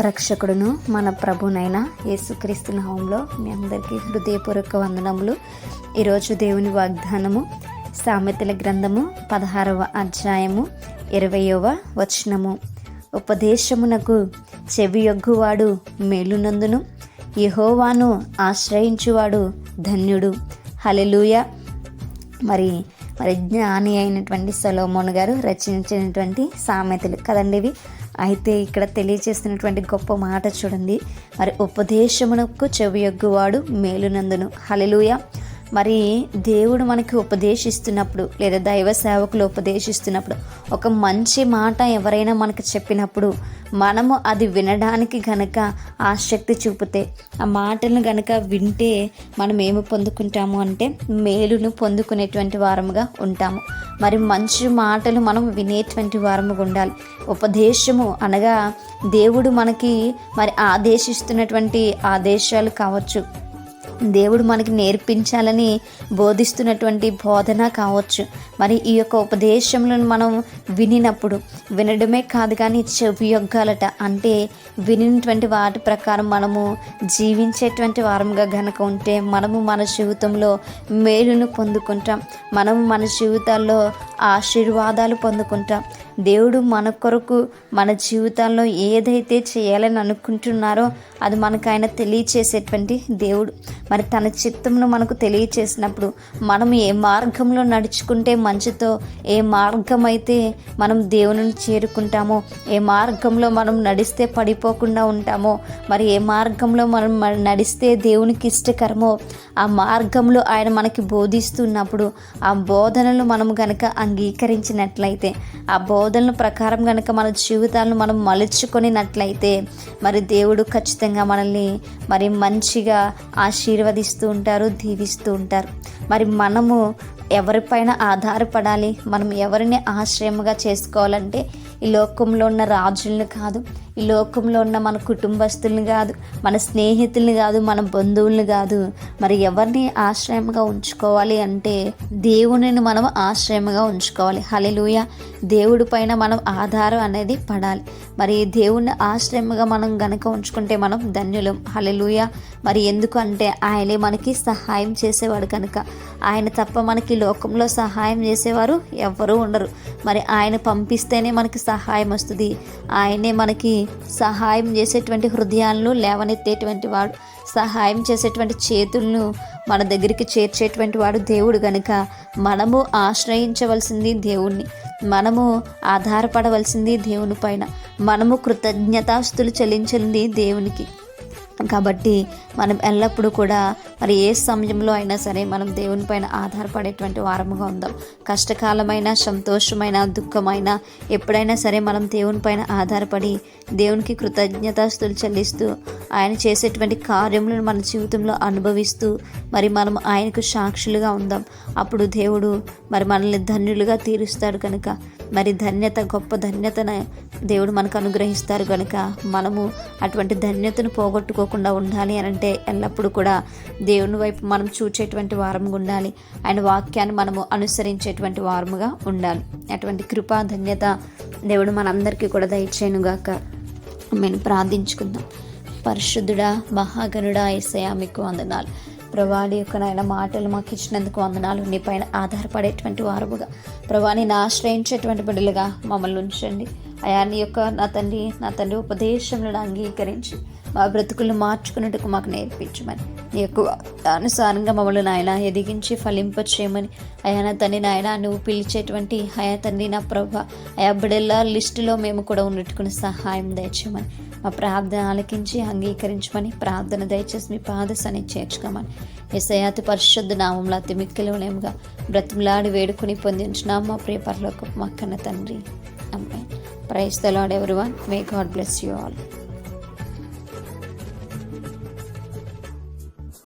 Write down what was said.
రక్షకుడును మన ప్రభునైన యేసుక్రీస్తు నామంలో మీ అందరికీ హృదయపూర్వక వందనములు. ఈరోజు దేవుని వాగ్దానము సామెతల గ్రంథము పదహారవ అధ్యాయము ఇరవయవ వచనము. ఉపదేశమునకు చెవియొగ్గువాడు మేలునందును. యహోవాను ఆశ్రయించువాడు ధన్యుడు. హలెలూయ మరి మరి జ్ఞాని అయినటువంటి సొలోమోన్ గారు రచించినటువంటి సామెతలు కదండి ఇవి. అయితే ఇక్కడ తెలియజేస్తున్నటువంటి గొప్ప మాట చూడండి. మరి ఉపదేశమునకు చెవియొగ్గువాడు మేలునందును. హలెలూయ మరి దేవుడు మనకి ఉపదేశిస్తున్నప్పుడు లేదా దైవ సేవకులు ఉపదేశిస్తున్నప్పుడు ఒక మంచి మాట ఎవరైనా మనకు చెప్పినప్పుడు మనము అది వినడానికి గనక ఆసక్తి చూపితే ఆ మాటలను గనక వింటే మనం ఏమి పొందుకుంటాము అంటే మేలును పొందుకునేటువంటి వారముగా ఉంటాము. మరి మంచి మాటలు మనం వినేటువంటి వారముగా ఉండాలి. ఉపదేశము అనగా దేవుడు మనకి మరి ఆదేశిస్తున్నటువంటి ఆదేశాలు కావచ్చు. దేవుడు మనకి నేర్పించాలని బోధిస్తున్నటువంటి బోధన కావచ్చు. మరి ఈ యొక్క ఉపదేశములను మనం వినినప్పుడు వినడమే కాదు కానీ చెవి యొగ్గాలట. అంటే వినినటువంటి వాటి ప్రకారం మనము జీవించేటువంటి వారంగా గనక ఉంటే మనము మన జీవితంలో మేలును పొందుకుంటాం. మనము మన జీవితాల్లో ఆశీర్వాదాలు పొందుకుంటాం. దేవుడు మన కొరకు మన జీవితాల్లో ఏదైతే చేయాలని అనుకుంటున్నారో అది మనకు ఆయన తెలియచేసేటువంటి దేవుడు. మరి తన చిత్తమును మనకు తెలియచేసినప్పుడు మనం ఏ మార్గంలో నడుచుకుంటే మంచితో ఏ మార్గం అయితే మనం దేవుని చేరుకుంటామో ఏ మార్గంలో మనం నడిస్తే పడిపోకుండా ఉంటామో మరి ఏ మార్గంలో మనం నడిస్తే దేవునికి ఇష్టకరమో ఆ మార్గంలో ఆయన మనకి బోధిస్తున్నప్పుడు ఆ బోధనలు మనం గనక అంగీకరించినట్లయితే ఆ బోధ బోధనల ప్రకారం కనుక మన జీవితాలను మనం మలుచుకొనినట్లయితే మరి దేవుడు ఖచ్చితంగా మనల్ని మరి మంచిగా ఆశీర్వదిస్తూ ఉంటారు దీవిస్తూ ఉంటారు. మరి మనము ఎవరిపైన ఆధారపడాలి? మనం ఎవరిని ఆశ్రయముగా చేసుకోవాలంటే ఈ లోకంలో ఉన్న రాజులను కాదు ఈ లోకంలో ఉన్న మన కుటుంబస్తుల్ని కాదు మన స్నేహితుల్ని కాదు మన బంధువుల్ని కాదు. మరి ఎవరిని ఆశ్రయంగా ఉంచుకోవాలి అంటే దేవునిని మనం ఆశ్రయంగా ఉంచుకోవాలి. హలెలూయ దేవుడి పైన మనం ఆధారం అనేది పడాలి. మరి దేవుణ్ణి ఆశ్రయంగా మనం గనక ఉంచుకుంటే మనం ధన్యులం. హలెలూయ మరి ఎందుకు అంటే ఆయనే మనకి సహాయం చేసేవాడు కనుక. ఆయన తప్ప మనకి లోకంలో సహాయం చేసేవారు ఎవ్వరూ ఉండరు. మరి ఆయన పంపిస్తేనే మనకి సహాయం వస్తుంది. ఆయనే మనకి సహాయం చేసేటువంటి హృదయాలను లేవనెత్తేటువంటి వాడు సహాయం చేసేటువంటి చేతులను మన దగ్గరికి చేర్చేటువంటి వాడు దేవుడు గనుక. మనము ఆశ్రయించవలసింది దేవుణ్ణి. మనము ఆధారపడవలసింది దేవుని పైన. మనము కృతజ్ఞతాస్తులు చెల్లించింది దేవునికి. కాబట్టి మనం ఎల్లప్పుడూ కూడా మరి ఏ సమయంలో అయినా సరే మనం దేవుని పైన ఆధారపడేటువంటి వారముగా ఉందాం. కష్టకాలమైన సంతోషమైన దుఃఖమైన ఎప్పుడైనా సరే మనం దేవుని పైన ఆధారపడి దేవునికి కృతజ్ఞతాస్తులు చెల్లిస్తూ ఆయన చేసేటువంటి కార్యములను మన జీవితంలో అనుభవిస్తూ మరి మనం ఆయనకు సాక్షులుగా ఉందాం. అప్పుడు దేవుడు మరి మనల్ని ధన్యులుగా తీరుస్తాడు కనుక మరి ధన్యత గొప్ప ధన్యతను దేవుడు మనకు అనుగ్రహిస్తారు కనుక మనము అటువంటి ధన్యతను పోగొట్టుకోకుండా ఉండాలి అని అంటే ఎల్లప్పుడూ కూడా దేవుని వైపు మనం చూచేటువంటి వారముగా ఉండాలి. ఆయన వాక్యాన్ని మనము అనుసరించేటువంటి వారముగా ఉండాలి. అటువంటి కృపా ధన్యత దేవుడు మనందరికీ కూడా దయచేయనుగాక. మేము ప్రార్థించుకుందాం. పరిశుద్ధుడా మహాగణుడా ఏసయా మీకు వందనాలు. ప్రభాని యొక్క నాయన మాటలు మాకు ఇచ్చినందుకు వందనాలు. నీ పైన ఆధారపడేటువంటి వారముగా ప్రభాని ఆశ్రయించేటువంటి బిడ్డలుగా మమ్మల్ని ఉంచండి. అయా నీ యొక్క నా తండ్రి నా తండ్రి ఉపదేశములను అంగీకరించి మా బ్రతుకులను మార్చుకున్నట్టుకు మాకు నేర్పించమని నీ యొక్క అనుసారంగా మమ్మల్ని నాయన ఎదిగించి ఫలింపచేయమని అయా నా తండ్రి నాయన నువ్వు పిలిచేటువంటి అయా తండ్రి నా ప్రభ అయా బిడ్డల లిస్టులో మేము కూడా ఉన్నట్టుకుని సహాయం దయచేయమని మా ప్రార్థన ఆలకించి అంగీకరించమని ప్రార్థన దయచేసి మీ పాదసని చేర్చుకోమని. ఎసయాతి పరిశుద్ధ నామంలో అతి మిక్కిలవలేముగా బ్రతిమలాడి వేడుకుని పొందించున్నాం మా ప్రియ పరలోక మా కన్న తండ్రి. అమ్మాయి praise the Lord everyone may God bless you all